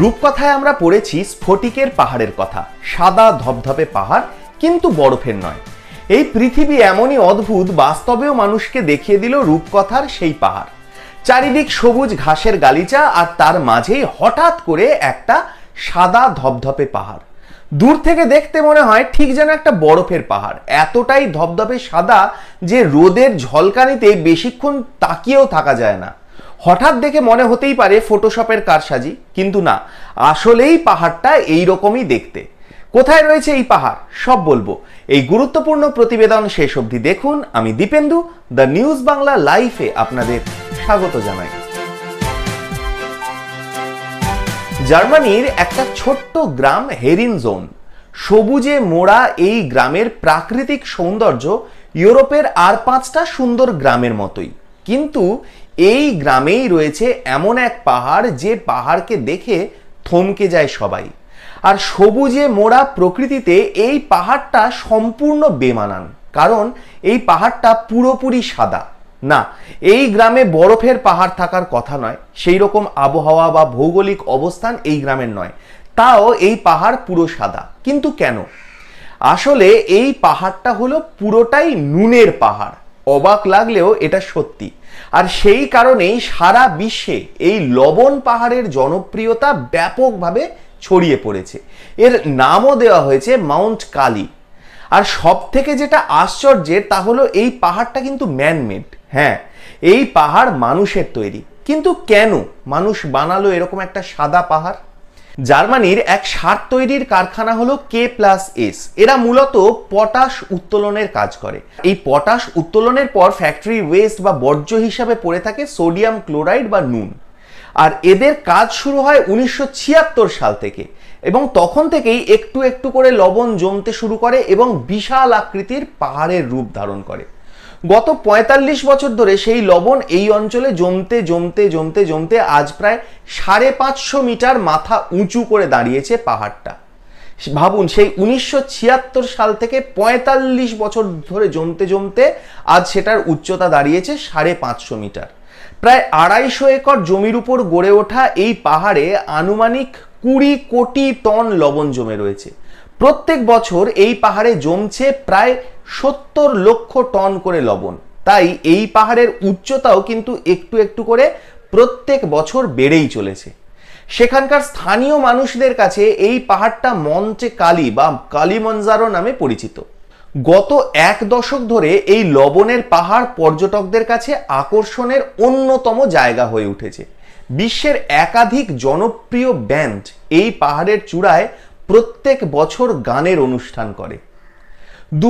রূপকথায় আমরা পড়েছি স্ফটিকের পাহাড়ের কথা। সাদা ধবধবে পাহাড় কিন্তু বরফের নয়। এই পৃথিবী এমনই অদ্ভুত, বাস্তবেও মানুষকে দেখিয়ে দিল রূপকথার সেই পাহাড়। চারিদিক সবুজ ঘাসের গালিচা আর তার মাঝেই হঠাৎ করে একটা সাদা ধপধপে পাহাড়। দূর থেকে দেখতে মনে হয় ঠিক যেন একটা বরফের পাহাড়। এতটাই ধবধবে সাদা যে রোদের ঝলকানিতে বেশিক্ষণ তাকিয়েও থাকা যায় না। হঠাৎ দেখে মনে হতেই পারে ফটোশপের কারসাজি, কিন্তু না, আসলেই পাহাড়টা এই রকমই দেখতে। কোথায় রয়েছে এই পাহাড়? সব বলব। এই গুরুত্বপূর্ণ প্রতিবেদন শেষ অবধি দেখুন। আমি দীপেন্দু, দ্য নিউজ বাংলা লাইফে আপনাদের স্বাগত জানাই। জার্মানির একটা ছোট্ট গ্রাম, হেরিন জোন। সবুজে মোড়া এই গ্রামের প্রাকৃতিক সৌন্দর্য ইউরোপের আর পাঁচটা সুন্দর গ্রামের মতোই। কিন্তু এই গ্রামেই রয়েছে এমন এক পাহাড় যে পাহাড়কে দেখে থমকে যায় সবাই। আর সবুজে মোড়া প্রকৃতিতে এই পাহাড়টা সম্পূর্ণ বেমানান, কারণ এই পাহাড়টা পুরোপুরি সাদা। না, এই গ্রামে বরফের পাহাড় থাকার কথা নয় সেই রকম আবহাওয়া বা ভৌগোলিক অবস্থান এই গ্রামের নয়। তাও এই পাহাড় পুরো সাদা। কিন্তু কেন? আসলে এই পাহাড়টা হলো পুরোটাই নুনের পাহাড়। অবাক লাগলেও এটা সত্যি। আর সেই কারণেই সারা বিশ্বে এই লবণ পাহাড়ের জনপ্রিয়তা ব্যাপকভাবে ছড়িয়ে পড়েছে। এর নামও দেওয়া হয়েছে মাউন্ট কালি। আর সব থেকে যেটা আশ্চর্যের তা হলো এই পাহাড়টা কিন্তু ম্যানমেড হ্যাঁ এই পাহাড় মানুষের তৈরি। কিন্তু কেন মানুষ বানালো এরকম একটা সাদা পাহাড়? জার্মানির এক সার তৈরির কারখানা হলো কে প্লাস এস এরা মূলত পটাশ উত্তোলনের কাজ করে। এই পটাশ উত্তোলনের পর ফ্যাক্টরি ওয়েস্ট বা বর্জ্য হিসাবে পড়ে থাকে সোডিয়াম ক্লোরাইড বা নুন। আর এদের কাজ শুরু হয় উনিশশো ছিয়াত্তর সাল থেকে এবং তখন থেকেই একটু একটু করে লবণ জমতে শুরু করে এবং বিশাল আকৃতির পাহাড়ের রূপ ধারণ করে। গত ৪৫ বছর ধরে সেই লবণ এই অঞ্চলে জমতে জমতে জমতে জমতে আজ প্রায় সাড়ে পাঁচশো মিটার মাথা উঁচু করে দাঁড়িয়েছে পাহাড়টা। ভাবুন, সেই উনিশশো ছিয়াত্তর সাল থেকে ৪৫ বছর ধরে জমতে জমতে আজ সেটার উচ্চতা দাঁড়িয়েছে সাড়ে পাঁচশো মিটার। প্রায় আড়াইশো একর জমির উপর গড়ে ওঠা এই পাহাড়ে আনুমানিক কুড়ি কোটি টন লবণ জমে রয়েছে। প্রত্যেক বছর এই পাহাড়ে জমছে প্রায় সত্তর লক্ষ টন করে লবণ। তাই এই পাহাড়ের উচ্চতাও কিন্তু একটু একটু করে প্রত্যেক বছর বেড়েই চলেছে। সেখানকার স্থানীয় মানুষদের কাছে এই পাহাড়টা মঞ্চে কালী বা কালীমঞ্জারো নামে পরিচিত। গত এক দশক ধরে এই লবণের পাহাড় পর্যটকদের কাছে আকর্ষণের অন্যতম জায়গা হয়ে উঠেছে। বিশ্বের একাধিক জনপ্রিয় ব্যান্ড এই পাহাড়ের চূড়ায় প্রত্যেক বছর গানের অনুষ্ঠান করে। দু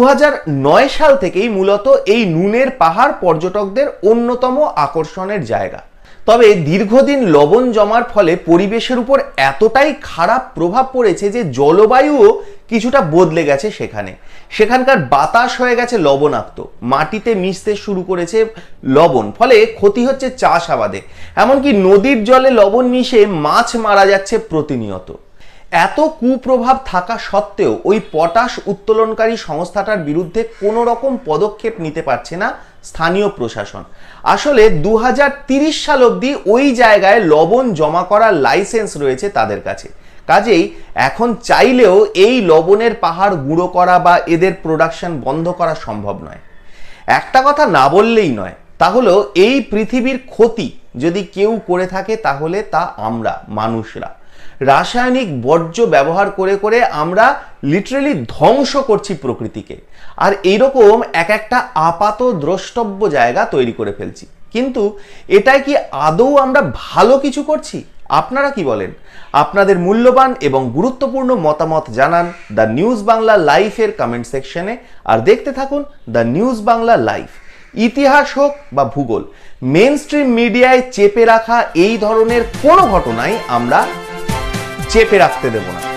নয় সাল থেকেই মূলত এই নুনের পাহাড় পর্যটকদের অন্যতম আকর্ষণের জায়গা। তবে দীর্ঘদিন লবণ জমার ফলে পরিবেশের উপর এতটাই খারাপ প্রভাব পড়েছে যে জলবায়ুও কিছুটা বদলে গেছে সেখানে। সেখানকার বাতাস হয়ে গেছে লবণাক্ত। মাটিতে মিশতে শুরু করেছে লবণ, ফলে ক্ষতি হচ্ছে চাষ আবাদে এমনকি নদীর জলে লবণ মিশে মাছ মারা যাচ্ছে প্রতিনিয়ত। এত কুপ্রভাব থাকা সত্ত্বেও ওই পটাশ উত্তোলনকারী সংস্থাটার বিরুদ্ধে কোনো রকম পদক্ষেপ নিতে পারছে না স্থানীয় প্রশাসন। আসলে দু সাল অবধি ওই জায়গায় লবণ জমা করার লাইসেন্স রয়েছে তাদের কাছে। কাজেই এখন চাইলেও এই লবণের পাহাড় গুঁড়ো করা বা এদের প্রোডাকশন বন্ধ করা সম্ভব নয়। একটা কথা না বললেই নয়, তা হলো এই পৃথিবীর ক্ষতি যদি কেউ করে থাকে তাহলে তা আমরা, মানুষরা। রাসায়নিক বর্জ্য ব্যবহার করে করে আমরা লিটারেলি ধ্বংস করছি প্রকৃতিকে। আর এইরকম এক একটা আপাত দ্রষ্টব্য জায়গা তৈরি করে ফেলছি। কিন্তু এটাই কি আদৌ আমরা ভালো কিছু করছি? আপনারা কি বলেন? আপনাদের মূল্যবান এবং গুরুত্বপূর্ণ মতামত জানান দ্য নিউজ বাংলা লাইফের কমেন্ট সেকশনে আর দেখতে থাকুন দ্য নিউজ বাংলা লাইফ। ইতিহাস হোক বা ভূগোল মেন স্ট্রিম মিডিয়ায় চেপে রাখা এই ধরনের কোনো ঘটনাই আমরা চেপে রাখতে দেব না।